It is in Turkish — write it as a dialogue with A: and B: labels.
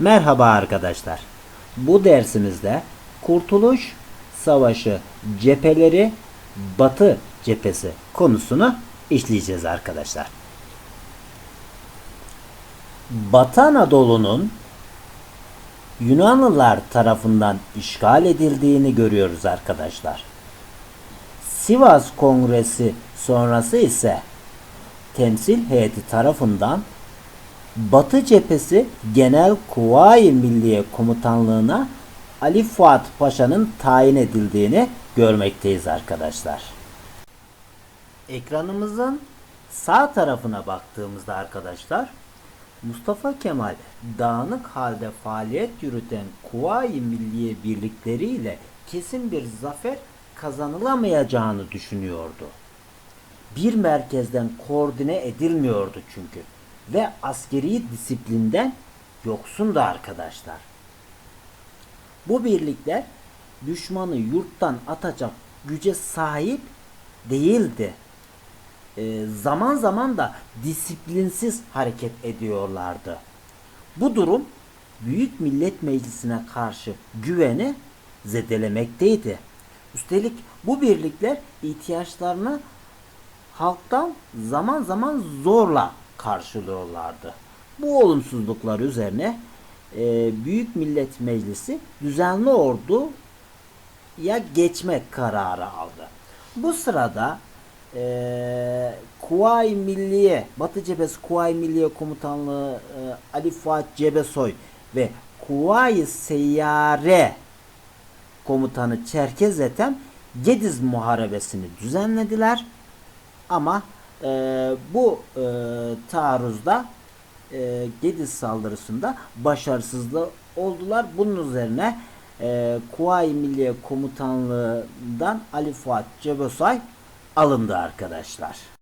A: Merhaba arkadaşlar. Bu dersimizde Kurtuluş Savaşı cepheleri Batı cephesi konusunu işleyeceğiz arkadaşlar. Batı Anadolu'nun Yunanlılar tarafından işgal edildiğini görüyoruz arkadaşlar. Sivas Kongresi sonrası ise temsil heyeti tarafından Batı cephesi Genel Kuvayi Milliye Komutanlığı'na Ali Fuat Paşa'nın tayin edildiğini görmekteyiz arkadaşlar. Ekranımızın sağ tarafına baktığımızda arkadaşlar Mustafa Kemal dağınık halde faaliyet yürüten Kuvayi Milliye birlikleriyle kesin bir zafer kazanılamayacağını düşünüyordu. Bir merkezden koordine edilmiyordu çünkü ve askeri disiplinden yoksundu arkadaşlar. Bu birlikler düşmanı yurttan atacak güce sahip değildi. Ee, zaman zaman da disiplinsiz hareket ediyorlardı. Bu durum Büyük Millet Meclisi'ne karşı güveni zedelemekteydi. Üstelik bu birlikler ihtiyaçlarını halktan zaman zaman zorla karşılıyorlardı. Bu olumsuzluklar üzerine e, Büyük Millet Meclisi düzenli ordu ya geçmek kararı aldı. Bu sırada e, Kuvayi Milliye, Batı Cephesi Kuvayi Milliye Komutanlığı e, Ali Fuat Cebesoy ve Kuvayi Seyyare Komutanı Çerkez Ethem Gediz Muharebesini düzenlediler. Ama e, bu e, taarruzda e, Gediz saldırısında başarısızlı oldular. Bunun üzerine e, Kuvayi Milliye Komutanlığı'ndan Ali Fuat Cebesay alındı arkadaşlar.